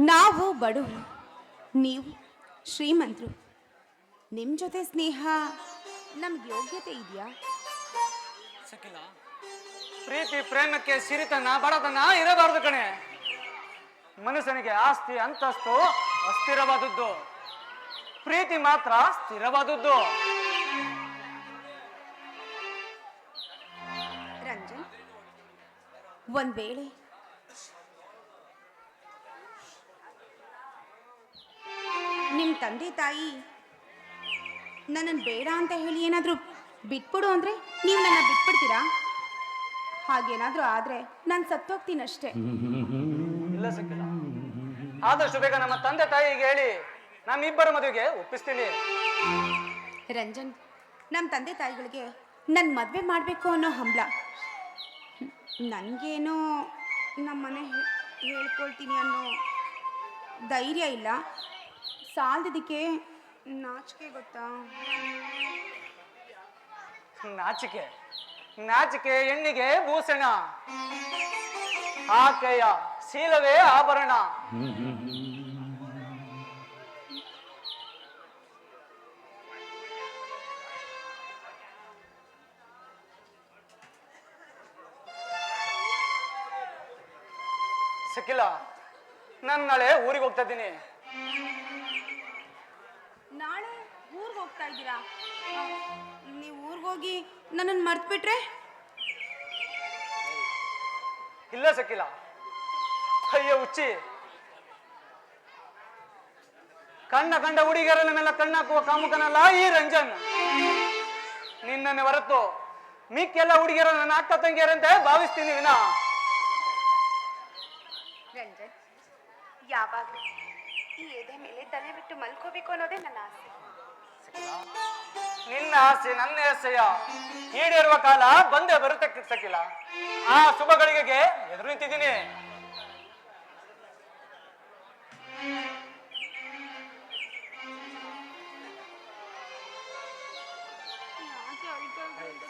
ನಾವು ಬಡವರು ನೀವು ಶ್ರೀಮಂತರು. ನಿಮ್ಮ ಜೊತೆ ಸ್ನೇಹ ನಮ್ಗೆ ಯೋಗ್ಯತೆ ಇದೆಯಾ? ಸಕಿಲ ಪ್ರೀತಿ ಪ್ರೇಮಕ್ಕೆ ಸಿರಿತನ ಬಡತನ ಇರಬಾರದು ಕಣೆ. ಮನುಷ್ಯನಿಗೆ ಆಸ್ತಿ ಅಂತಸ್ತು ಅಸ್ಥಿರವಾದದ್ದು. ಪ್ರೀತಿ ಮಾತ್ರ ಸ್ಥಿರವಾದದ್ದು. ರಂಜನ್ ಒಂದ್ ವೇಳೆ ತಂದೆ ತಾಯಿ? ನನ್ನನ್ನು ಬೇಡ ಅಂತ ಹೇಳಿ ಏನಾದರೂ ಬಿಟ್ಬಿಡು ಅಂದರೆ ನೀವು ನನ್ನ ಬಿಟ್ಬಿಡ್ತೀರಾ? ಹಾಗೇನಾದರೂ ಆದರೆ ನಾನು ಸತ್ತೋಗ್ತೀನಷ್ಟೇ. ಇಲ್ಲ ಸಿಕ್ಕಿಲ್ಲ. ಆದಷ್ಟು ಬೇಗ ನಮ್ಮ ತಂದೆ ತಾಯಿಗೆ ಹೇಳಿ ನಮ್ಮಿಬ್ಬರ ಮದುವೆಗೆ ಒಪ್ಪಿಸ್ತೀನಿ. ರಂಜನ್ ನಮ್ಮ ತಂದೆ ತಾಯಿಗಳಿಗೆ ನನ್ನ ಮದುವೆ ಮಾಡಬೇಕು ಅನ್ನೋ ಹಂಬಲ. ನನಗೇನೋ ನಮ್ಮ ಮನೆ ಹೇಳ್ಕೊಳ್ತೀನಿ ಅನ್ನೋ ಧೈರ್ಯ ಇಲ್ಲ. ಸಾಲದಿದ್ದಕ್ಕೆ ನಾಚಿಕೆ ಗೊತ್ತಾ? ನಾಚಿಕೆ. ನಾಚಿಕೆ ಹೆಣ್ಣಿಗೆ ಭೂಷಣ. ಆಕೆಯ ಶೀಲವೇ ಆಭರಣ. ಸಿಕ್ಕಿಲ್ಲ ನಾನು ನಾಳೆ ಊರಿಗೆ ಹೋಗ್ತಾ ಇದ್ದೀನಿ. ನಾಳೆ ಊರಿಗೆ ಹೋಗ್ತಾ ಇದ್ದೀರಾ? ನೀವು ಊರಿಗೆ ಹೋಗಿ ನನ್ನನ್ನು ಮರ್ತ್ಬಿಟ್ರೆ? ಇಲ್ಲ ಸಕ್ಕಿಲ್ಲ ಅಯ್ಯೋ ಹುಚ್ಚಿ. ಕಣ್ಣ ಕಂಡ ಹುಡುಗಿಯರ ಮೇಲೆ ಕಣ್ಣಾಕುವ ಕಾಮುಕನಲ್ಲ ಈ ರಂಜನ್. ನಿನ್ನನ್ನು ಹೊರತು ಮಿಕ್ಕೆಲ್ಲ ಹುಡುಗಿಯರ ನನ್ನ ಅಕ್ಕ ತಂಗಿಯರಂತೆ ಭಾವಿಸ್ತೀನಿ ವಿನಾ. ರಂಜನ್ ಯಾವಾಗ ಈ ಎದೆ ಮೇಲೆ ತಲೆ ಬಿಟ್ಟು ಮಲ್ಕೋಬೇಕು ಅನ್ನೋದೇ ನನ್ನ ಆಸೆ. ನಿನ್ನ ಆಸೆ, ನನ್ನ ಆಸೆಯ ಈಡೇರುವ ಕಾಲ ಬಂದೇ ಬರುತ್ತೆ ಸಕಿಲ್ಲ ಆ ಶುಭ ಗಳಿಗೆಗೆ ಎದುರು ನಿಂತಿದ್ದೀನಿ.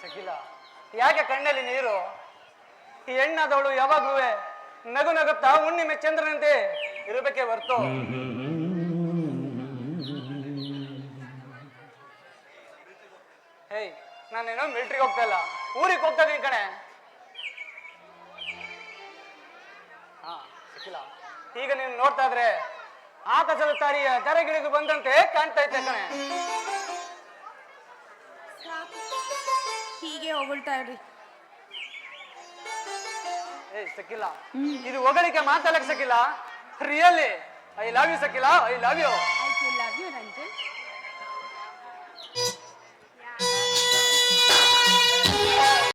ಸಕಿಲ, ಯಾಕೆ ಕಣ್ಣಲ್ಲಿ ನೀರು? ಈ ಹೆಣ್ಣಾದವಳು ಯಾವಾಗ್ಲೂ ನಗು ನಗುತ್ತಾ ಹುಣ್ಣಿಮೆ ಚಂದ್ರನಂತೆ ಇರಬೇಕೆ ಹೊರ್ತು. ಹೇಯ್, ನಾನೇನೋ ಮಿಲ್ಟ್ರಿಗೆ ಹೋಗ್ತಾ ಇಲ್ಲ. ಊರಿಗೆ ಹೋಗ್ತಾ ಇದೀನಿ ಕಣೆ. ಹಾ, ಸಿಕ್ಕಿಲ್ಲ. ಈಗ ನೀನು ನೋಡ್ತಾ ಇದ್ರೆ ಆಕಾಶದ ತಾರಿಯ ಧರೆಗಿಳಿದು ಬಂದಂತೆ ಕಾಣ್ತಾ ಇದ್ದೆ ಕಣೆ. ಹೀಗೆ ಹೊಗಳ್ತಾ ಇರ್ರಿ. ಸಕಿಲ್ಲ ಇದು ಹೊಗಳಿಕೆ ಮಾತಾಡಕ್ ಸಕಿಲ್ಲ really I love you ಸಕಿಲ್ಲ I love you I love